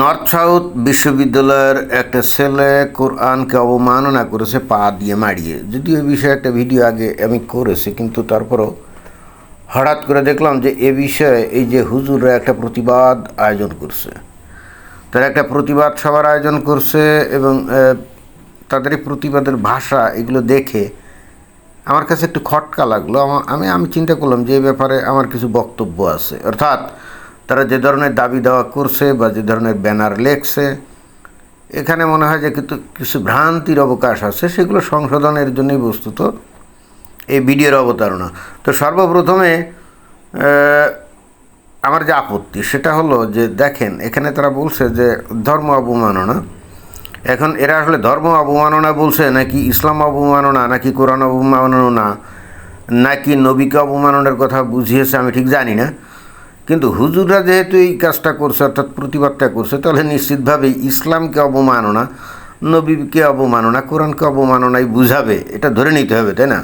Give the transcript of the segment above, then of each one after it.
North south বিশ্ববিদ্যালয়ের একটা ছেলে কোরআনকে অবমাননা করেছে, পা দিয়ে মারিয়ে। যদিও এ বিষয়ে একটা ভিডিও আগে আমি করেছি, কিন্তু তারপরও হঠাৎ করে দেখলাম যে এ বিষয়ে এই যে হুজুররা একটা প্রতিবাদ আয়োজন করছে। তারা একটা প্রতিবাদ সভার আয়োজন করছে এবং তাদের প্রতিবাদের ভাষা এগুলো দেখে আমার কাছে একটু খটকা লাগল। আমা- আমি চিন্তা করলাম যে ব্যাপারে আমার কিছু বক্তব্য আছে। অর্থাৎ তারা যে ধরনের দাবি দেওয়া করছে বা যে ধরনের ব্যানার লেখছে, এখানে মনে হয় যে কিন্তু কিছু ভ্রান্তির অবকাশ আছে, সেগুলো সংশোধনের জন্যই বস্তুত এই ভিডিওর অবতারণা। তো সর্বপ্রথমে আমার যে আপত্তি সেটা হলো যে দেখেন, এখানে তারা বলছে যে ধর্ম অবমাননা। এখন এরা আসলে ধর্ম অবমাননা বলছে নাকি ইসলাম অবমাননা, নাকি কোরআন অবমাননা, নাকি নবীকে অবমাননার কথা বুঝিয়েছে আমি ঠিক জানি না। কিন্তু হুজুররা যেহেতু এই কাজটা করছে, অর্থাৎ প্রতিবাদটা করছে, তাহলে নিশ্চিতভাবেই ইসলামকে অবমাননা, নবীকে অবমাননা, কোরআনকে অবমাননাই বুঝাবে। এটা ধরে নিতে হবে, তাই না?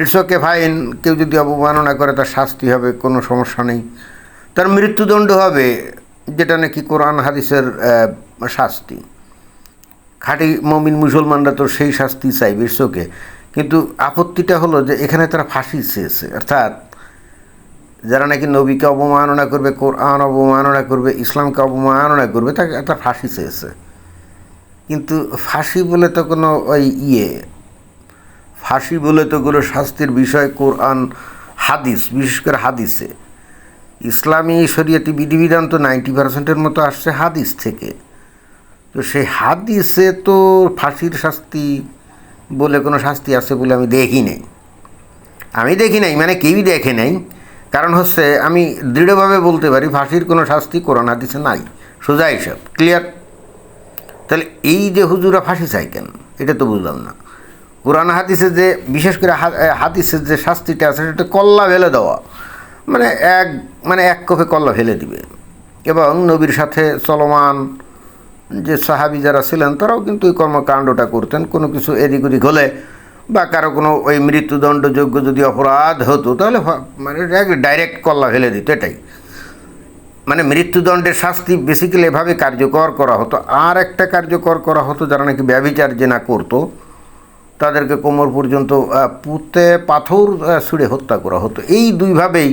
ইটস ওকে ফাইন কেউ যদি অবমাননা করে, তার শাস্তি হবে, কোনো সমস্যা নেই। তার মৃত্যুদণ্ড হবে, যেটা নাকি কোরআন হাদিসের শাস্তি। খাঁটি মমিন মুসলমানরা তো সেই শাস্তি চাইবে ইটস ওকে কিন্তু আপত্তিটা হলো যে এখানে তারা ফাঁসি চেয়েছে, অর্থাৎ যারা নাকি নবীকে অবমাননা করবে, কোরআন অবমাননা করবে, ইসলামকে অবমাননা করবে, তাকে একটা ফাঁসি চেয়েছে। কিন্তু ফাঁসি বলে তো কোনো ওই ইয়ে ফাঁসি বলে তো কোনো শাস্তির বিষয় কোরআন, হাদিস, বিশেষ করে হাদিসে। ইসলামী শরীয়তি বিধিবিধান তো নাইনটি পার্সেন্টের মতো আসছে হাদিস থেকে। তো সেই হাদিসে তো ফাঁসির শাস্তি বলে কোনো শাস্তি আছে বলে আমি দেখি নাই। আমি দেখি নাই মানে কেউই দেখে নাই। কারণ হচ্ছে আমি দৃঢ়ভাবে বলতে পারি, ফাঁসির কোনো শাস্তি কোরআন হাদিসে নাই। সোজা হিসাব ক্লিয়ার তাহলে এই যে হুজুরা ফাঁসি চাই কেন? এটা তো বুঝলাম না। কোরআন হাদিসে যে, বিশেষ করে হাদিসের যে শাস্তিটা আছে, সেটা কল্লা ফেলে দেওয়া। মানে এক মানে এক কপে কল্লা ফেলে দিবে। এবং নবীর সাথে চলমান যে সাহাবি যারা ছিলেন, তারাও কিন্তু ওই কর্মকাণ্ডটা করতেন। কোনো কিছু এদিক ওদিক হলে বা কারও কোনো ওই মৃত্যুদণ্ডযোগ্য যদি অপরাধ হতো, তাহলে মানে ডাইরেক্ট কল্লা ফেলে দিত, এটাই। মানে মৃত্যুদণ্ডের শাস্তি বেসিক্যালি এভাবে কার্যকর করা হতো। আর একটা কার্যকর করা হতো, যারা নাকি ব্যবিচার যে না করতো, তাদেরকে কোমর পর্যন্ত পুঁতে পাথর ছুঁড়ে হত্যা করা হতো। এই দুইভাবেই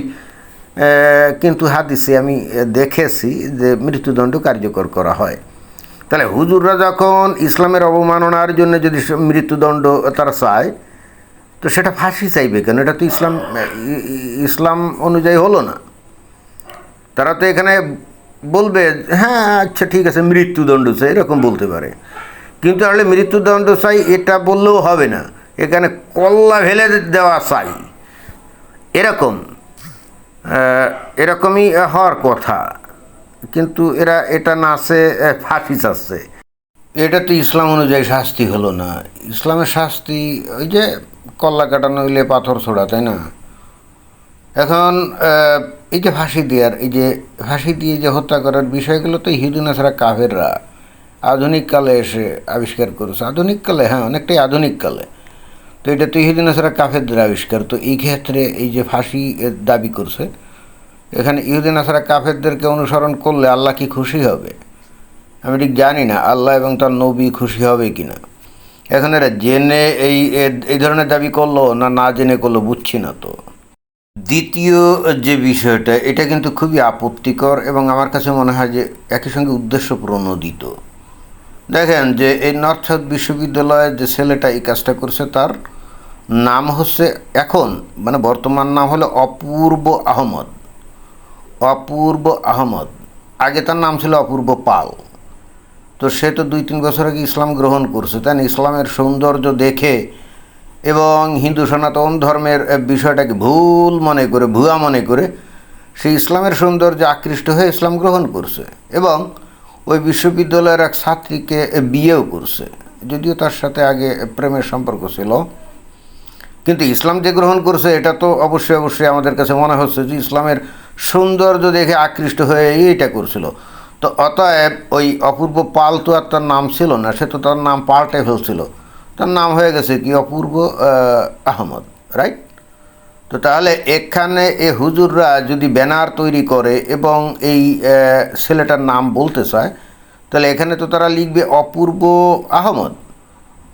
কিন্তু হাদিসে আমি দেখেছি যে মৃত্যুদণ্ড কার্যকর করা হয়। তাহলে হুজুররা যখন ইসলামের অবমাননার জন্য যদি মৃত্যুদণ্ড তারা চায়, তো সেটা ফাঁসি চাইবে কেন? এটা তো ইসলাম ইসলাম অনুযায়ী হলো না। তারা তো এখানে বলবে হ্যাঁ আচ্ছা ঠিক আছে, মৃত্যুদণ্ড চাই, এরকম বলতে পারে। কিন্তু আসলে মৃত্যুদণ্ড চাই, এটা বললেও হবে না। এখানে কল্লা ভেলে দেওয়া চাই। এরকম এরকমই হওয়ার কথা। কিন্তু এরা এটা নাচে আহ, ফাঁসি চাচ্ছে এটা তো ইসলাম অনুযায়ী শাস্তি হলো না। ইসলামের শাস্তি ওই যে কল্লা কাটানো হইলে পাথর ছোড়া তাই না? এখন এই যে ফাঁসি দেওয়ার এই যে ফাঁসি দিয়ে যে হত্যা করার বিষয়গুলো তো হিদুনা কাফেররা আধুনিক কালে এসে আবিষ্কার করেছে। আধুনিক কালে হ্যাঁ অনেকটাই আধুনিক কালে। তো এটা তো ইহুদিন ছাড়া কাফেরদের আবিষ্কার। তো এই ক্ষেত্রে এই যে ফাঁসি দাবি করছে এখানে ইহুদিন ছাড়া কাফেরদেরকে অনুসরণ করলে আল্লাহ কি খুশি হবে? আমি ঠিক জানি না আল্লাহ এবং তার নবী খুশি হবে কি না এখন এরা জেনে এই এই ধরনের দাবি করল না না জেনে করল বুঝছি না তো। দ্বিতীয় যে বিষয়টা, এটা কিন্তু খুবই আপত্তিকর এবং আমার কাছে মনে হয় যে একই সঙ্গে উদ্দেশ্য প্রণোদিত। দেখেন যে এই নর্থ সাউথ বিশ্ববিদ্যালয়ের যে ছেলেটা এই কাজটা করছে, তার নাম হচ্ছে এখন মানে বর্তমান নাম হলো অপূর্ব আহমদ। অপূর্ব আহমদ। আগে তার নাম ছিল অপূর্ব পাল। তো সে তো দুই তিন বছর আগে ইসলাম গ্রহণ করছে, তাই? ইসলামের সৌন্দর্য দেখে এবং হিন্দু সনাতন ধর্মের বিষয়টাকে ভুল মনে করে, ভুয়া মনে করে সে ইসলামের সৌন্দর্যে আকৃষ্ট হয়ে ইসলাম গ্রহণ করছে এবং ওই বিশ্ববিদ্যালয়ের এক ছাত্রীকে বিয়েও করছে। যদিও তার সাথে আগে প্রেমের সম্পর্ক ছিল, কিন্তু ইসলাম যে গ্রহণ করছে, এটা তো অবশ্যই অবশ্যই আমাদের কাছে মনে হচ্ছে যে ইসলামের সৌন্দর্য দেখে আকৃষ্ট হয়ে এইটা করছিল। তো অতএব ওই অপূর্ব পাল তো আর তার নাম ছিল না, সে তো তার নাম পাল্টে ফেলছিল। তার নাম হয়ে গেছে কি অপূর্ব আহমদ রাইট তো তাহলে এখানে এ হুজুররা যদি ব্যানার তৈরি করে এবং এই ছেলেটার নাম বলতে চায়, তাহলে এখানে তো তারা লিখবে অপূর্ব আহমদ।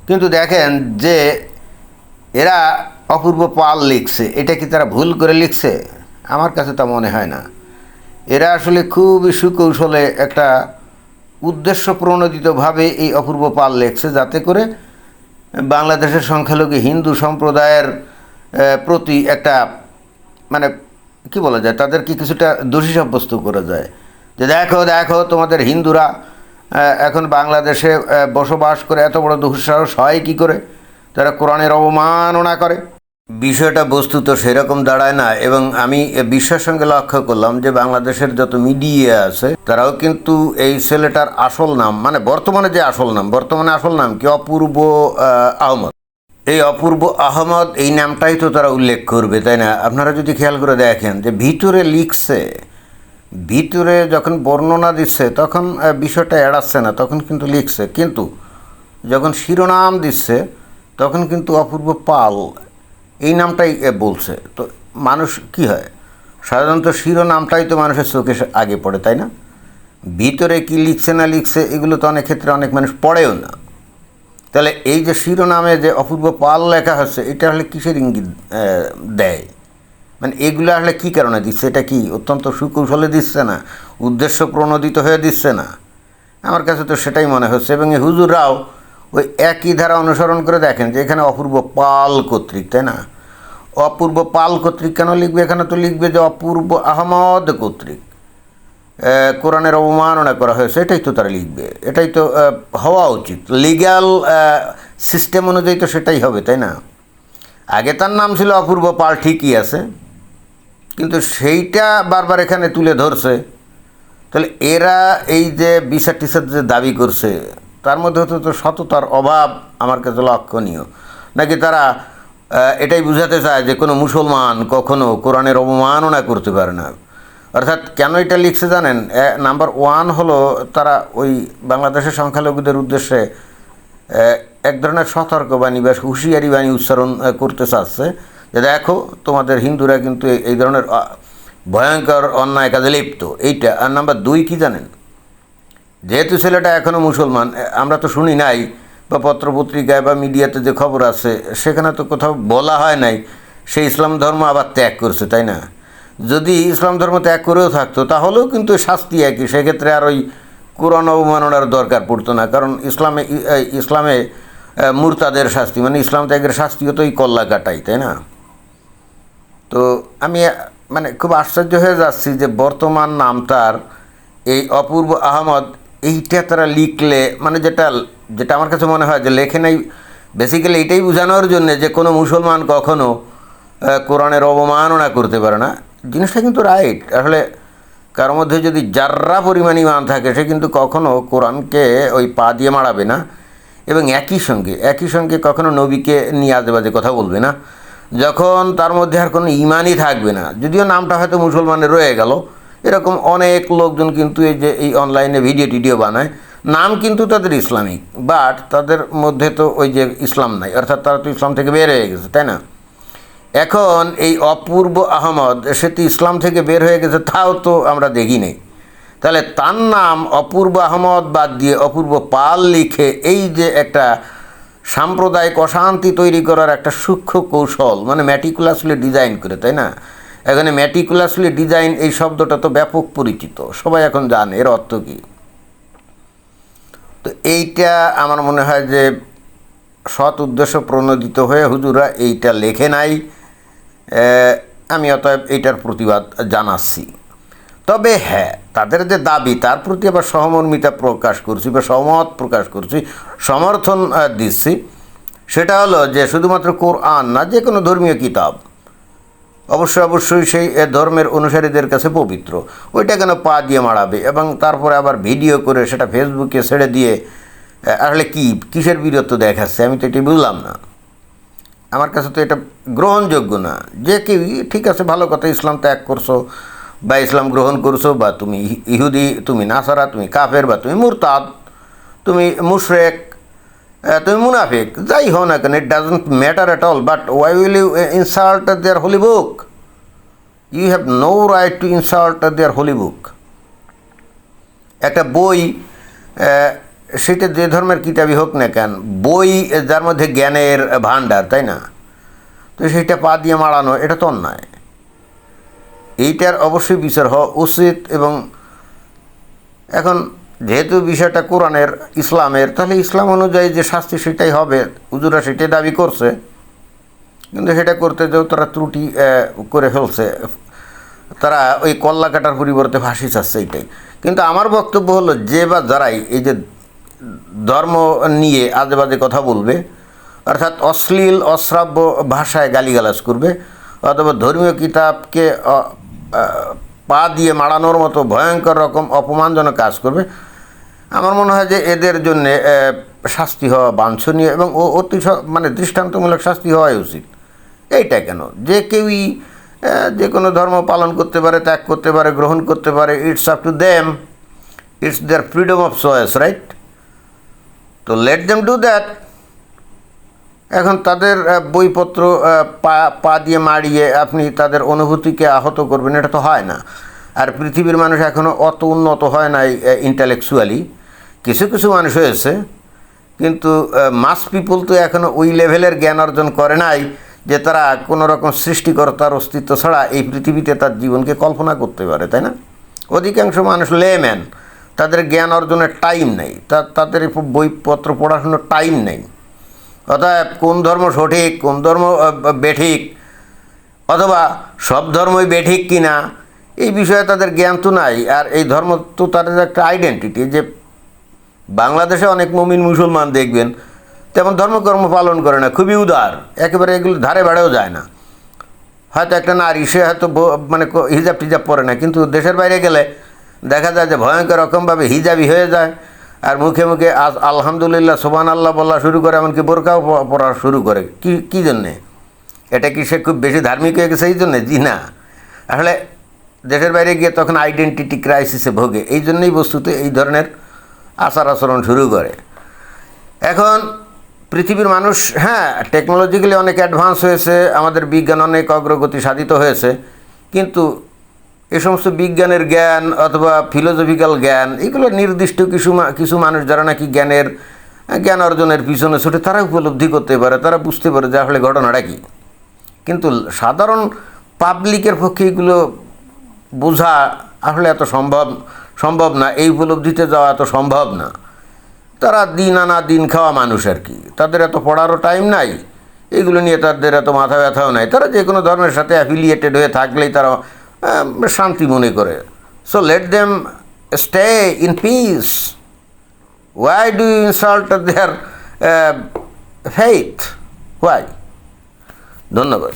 কিন্তু দেখেন যে এরা অপূর্ব পাল লিখছে, এটা কি তারা ভুল করে লিখছে? আমার কাছে তা মনে হয় না। এরা আসলে খুবই সুকৌশলে একটা উদ্দেশ্য প্রণোদিতভাবে এই অপূর্ব পাল লেখছে যাতে করে বাংলাদেশের সংখ্যালঘু হিন্দু সম্প্রদায়ের প্রতি একটা মানে কি বলা যায়, তাদেরকে কিছুটা দোষী সাব্যস্ত করা যায়। যে দেখো দেখো তোমাদের হিন্দুরা এখন বাংলাদেশে বসবাস করে এত বড় দুঃসাহস হয় কী করে? তারা কোরআনের অবমাননা করে। বিষয়টা বস্তুত সেরকম দাঁড়ায় না, এবং আমি বিশ্বের সঙ্গে লক্ষ্য করলাম যে বাংলাদেশের যত মিডিয়া আছে, তারাও কিন্তু এই ছেলেটার আসল নাম মানে বর্তমানে যে আসল নাম, বর্তমানে আসল নাম কি? অপূর্ব আহমদ। এই অপূর্ব আহমদ, এই নামটাই তো তারা উল্লেখ করবে, তাই না? আপনারা যদি খেয়াল করে দেখেন যে ভিতরে লিখছে, ভিতরে যখন বর্ণনা দিচ্ছে, তখন বিষয়টা এড়াচ্ছে না, তখন কিন্তু লিখছে। কিন্তু যখন শিরোনাম দিচ্ছে, তখন কিন্তু অপূর্ব পাল এই নামটাই বলছে। তো মানুষ কি হয়? সাধারণত শিরোনামটাই তো মানুষের চোখে আগে পড়ে, তাই না? ভিতরে কি লিখছে না লিখছে, এগুলো তো অনেক ক্ষেত্রে অনেক মানুষ পড়েও না। তাহলে এই যে শিরোনামে যে অপূর্ব পাল লেখা হচ্ছে, এটা হলে কিসের ইঙ্গিত দেয়? মানে এগুলো আসলে কী কারণে দিচ্ছে? এটা কি অত্যন্ত সুকৌশলে দিচ্ছে না? উদ্দেশ্য প্রণোদিত হয়ে দিচ্ছে না? আমার কাছে তো সেটাই মনে হচ্ছে। এবং এই হুজুররাও ওই একই ধারা অনুসরণ করে দেখেন যে এখানে অপূর্ব পাল কর্তৃক, তাই না? অপূর্ব পাল কর্তৃক কেন লিখবে? এখানে তো লিখবে যে অপূর্ব আহমদ কর্তৃক। কোরআনের অবমাননা করা হয়েছে, এটাই তো তারা লিখবে। এটাই তো হওয়া উচিত। লিগ্যাল সিস্টেম অনুযায়ী তো সেটাই হবে, তাই না? আগে তার নাম ছিল অপূর্ব পাল, ঠিকই আছে। কিন্তু সেইটা বারবার এখানে তুলে ধরছে। তাহলে এরা এই যে বিচার টিচার যে দাবি করছে তার মধ্যে তো সততার অভাব আমার কাছে লক্ষণীয়। নাকি তারা এটাই বুঝাতে চায় যে কোনো মুসলমান কখনো কোরআনের অবমাননা করতে পারে না। অর্থাৎ কেন এটা লিখছে জানেন? নাম্বার ওয়ান হলো তারা ওই বাংলাদেশের সংখ্যালঘুদের উদ্দেশ্যে এক ধরনের সতর্কবাণী বা হুঁশিয়ারি বাণী উচ্চারণ করতে চাচ্ছে। যে দেখো, তোমাদের হিন্দুরা কিন্তু এই ধরনের ভয়ঙ্কর অন্যায় কাজে লিপ্ত। এইটা, আর নাম্বার দুই কি জানেন? যেহেতু ছেলেটা এখনও মুসলমান আমরা তো শুনি নাই বা পত্রপত্রিকায় বা মিডিয়াতে যে খবর আছে, সেখানে তো কোথাও বলা হয় নাই, সে ইসলাম ধর্ম আবার ত্যাগ করছে, তাই না? যদি ইসলাম ধর্ম ত্যাগ করেও থাকতো, তাহলেও কিন্তু শাস্তি একই, সেক্ষেত্রে আর ওই কোরআন অবমাননার দরকার পড়তো না, কারণ ইসলামে ইসলামে মুরতাদের শাস্তি মানে ইসলাম ত্যাগের শাস্তিও তো ওই কল্লা কাটাই, তাই না? তো আমি মানে খুব আশ্চর্য হয়ে যাচ্ছি যে বর্তমান নাম তার এই অপূর্ব আহমদ এইটা তারা লিখলে মানে যেটা যেটা আমার কাছে মনে হয় যে লেখে নাই বেসিক্যালি এটাই বোঝানোর জন্যে যে কোনো মুসলমান কখনো কোরআনের অবমাননা করতে পারে না। জিনিসটা কিন্তু রাইট আসলে কারোর মধ্যে যদি যার্রা পরিমাণ ইমান থাকে, সে কিন্তু কখনো কোরআনকে ওই পা দিয়ে মারাবে না। এবং একই সঙ্গে একই সঙ্গে কখনো নবীকে নিয়ে আজে বাজে কথা বলবে না। যখন তার মধ্যে আর কোনো ইমানই থাকবে না। যদিও নামটা হয়তো মুসলমানের রয়ে গেল এরকম অনেক লোকজন কিন্তু এই যে, এই অনলাইনে ভিডিও টিডিও বানায়। নাম কিন্তু তাদের ইসলামিক বাট তাদের মধ্যে তো ওই যে ইসলাম নাই, অর্থাৎ তারা তো ইসলাম থেকে বের হয়ে গেছে, তাই না? এখন এই অপূর্ব আহমদ, সে তো ইসলাম থেকে বের হয়ে গেছে, তাও তো আমরা দেখি নেই। তাহলে তার নাম অপূর্ব আহমদ বাদ দিয়ে অপূর্ব পাল লিখে এই যে একটা সাম্প্রদায়িক অশান্তি তৈরি করার একটা সূক্ষ্ম কৌশল মানে ম্যাটিকুলাসলি ডিজাইন করে, তাই না? এখানে ম্যাটিকুলাসলি ডিজাইন এই শব্দটা তো ব্যাপক পরিচিত। সবাই এখন জানে, এর অর্থ কী? তো এইটা আমার মনে হয় যে সৎ উদ্দেশ্য প্রণোদিত হয়ে হুজুরা এইটা লেখে নাই। আমি অতএব এইটার প্রতিবাদ জানাচ্ছি। তবে হ্যাঁ তাদের যে দাবি, তার প্রতি আবার সহমর্মিতা প্রকাশ করছি বা সহমত প্রকাশ করছি, সমর্থন দিচ্ছি। সেটা হলো যে শুধুমাত্র কোরআন না, যে কোনো ধর্মীয় কিতাব অবশ্যই অবশ্যই সেই ধর্মের অনুসারীদের কাছে পবিত্র। ওইটা কেন পা দিয়ে মারাবে এবং তারপরে আবার ভিডিও করে সেটা ফেসবুকে ছেড়ে দিয়ে আসলে কি, কিসের বীরত্ব দেখাচ্ছে? আমি তো এটি বুঝলাম না। আমার কাছে তো এটা গ্রহণযোগ্য না। যে কেউ ঠিক আছে, ভালো কথা, ইসলাম ত্যাগ করছ, বা ইসলাম গ্রহণ করছ, বা তুমি ইহুদি, তুমি নাসারা, তুমি কাফের, বা তুমি মুরতাদ, তুমি মুশরেক তুমি মুনাফিক। যাই হও না কেন it doesn't matter at all but why will you insult their holy book you have no right to insult their holy book একটা বই সেটা যে ধর্মের কিতাবই হোক না কেন, বই যার মধ্যে জ্ঞানের ভাণ্ডার, তাই না? তো সেইটা পা দিয়ে মারানো এটা তো অন্যায়। এইটার অবশ্যই বিচার হওয়া উচিত এবং এখন যেহেতু বিষয়টা কোরআনের, ইসলামের, তাহলে ইসলাম অনুযায়ী যে শাস্তি সেটাই হবে উজুরা সেটাই দাবি করছে। কিন্তু সেটা করতে যেও তারা ত্রুটি করে ফেলছে, তারা ওই কল্লা কাটার পরিবর্তে ফাঁসি চাচ্ছে এইটাই কিন্তু আমার বক্তব্য হলো, যে বা যারাই এই যে ধর্ম নিয়ে আজে বাজে কথা বলবে, অর্থাৎ অশ্লীল, অশ্রাব্য ভাষায় গালিগালাজ করবে, অথবা ধর্মীয় কিতাবকে পা দিয়ে মাড়ানোর মতো ভয়ঙ্কর রকম অপমানজনক কাজ করবে আমার মনে হয় যে এদের জন্য শাস্তি হওয়া বাঞ্ছনীয় এবং ও অতি মানে দৃষ্টান্তমূলক শাস্তি হওয়াই উচিত। এইটা কেন? যে কেউই যে কোনো ধর্ম পালন করতে পারে, ত্যাগ করতে পারে, গ্রহণ করতে পারে it's up to them it's their freedom of choice right তো লেট দেম ডু দ্যাট এখন তাদের বইপত্র পা পা দিয়ে মারিয়ে আপনি তাদের অনুভূতিকে আহত করবেন, এটা তো হয় না। আর পৃথিবীর মানুষ এখনও অত উন্নত হয় নাই ইন্টালেকচুয়ালি কিছু কিছু মানুষ হয়েছে, কিন্তু মাস পিপল তো এখনও ওই লেভেলের জ্ঞান অর্জন করে নাই যে তারা কোনো রকম সৃষ্টিকর্তার অস্তিত্ব ছাড়া এই পৃথিবীতে তার জীবনকে কল্পনা করতে পারে, তাই না? অধিকাংশ মানুষ লেম্যান তাদের জ্ঞান অর্জনের টাইম নেই, তা- তাদের বইপত্র পড়াশোনার টাইম নেই। অতএব কোন ধর্ম সঠিক, কোন ধর্ম বেঠিক, অথবা সব ধর্মই বেঠিক কিনা, এই বিষয়ে তাদের জ্ঞান তো নাই, আর এই ধর্ম তো তাদের একটা আইডেন্টিটি যে বাংলাদেশে অনেক মমিন মুসলমান দেখবেন, তেমন ধর্মকর্ম পালন করে না, খুবই উদার, একেবারে এগুলো ধারে বেড়েও যায় না। হয়তো একটা নারী, সে হয়তো মানে হিজাব টিজাব পরে না, কিন্তু দেশের বাইরে গেলে দেখা যায় যে ভয়ঙ্কর রকমভাবে হিজাবি হয়ে যায়, আর মুখে মুখে আজ আলহামদুলিল্লাহ সোবান আল্লাহ বলা শুরু করে, এমনকি বোরকাও প- পরা শুরু করে। কি, কী জন্যে? এটা কি সে খুব বেশি ধার্মিক হয়ে গেছে এই জন্যে? জি না। আসলে দেশের বাইরে গিয়ে তখন আইডেন্টিটি ক্রাইসিসে ভোগে। এই জন্যই বস্তুতে এই ধরনের আচার আচরণ শুরু করে। এখন পৃথিবীর মানুষ হ্যাঁ টেকনোলজিক্যালি অনেক অ্যাডভান্স হয়েছে, আমাদের বিজ্ঞান অনেক অগ্রগতি সাধিত হয়েছে, কিন্তু এ সমস্ত বিজ্ঞানের জ্ঞান অথবা ফিলোসফিক্যাল জ্ঞান, এগুলো নির্দিষ্ট কিছু কিছু মানুষ যারা নাকি জ্ঞানের, জ্ঞান অর্জনের পিছনে ছুটে, তারা উপলব্ধি করতে পারে, তারা বুঝতে পারে যে আসলে ঘটনাটা কী। কিন্তু সাধারণ পাবলিকের পক্ষে এগুলো বোঝা আসলে এত সম্ভব সম্ভব না, এই উপলব্ধিতে যাওয়া এত সম্ভব না। তারা দিন আনা দিন খাওয়া মানুষ আর কি। তাদের এত পড়ারও টাইম নাই, এগুলো নিয়ে তাদের এত মাথা ব্যথাও নাই। তারা যে কোনো ধর্মের সাথে অ্যাফিলিয়েটেড হয়ে থাকলেই তারা শান্তি মনে করে। So let them stay in peace why do you insult their faith why ধন্যবাদ।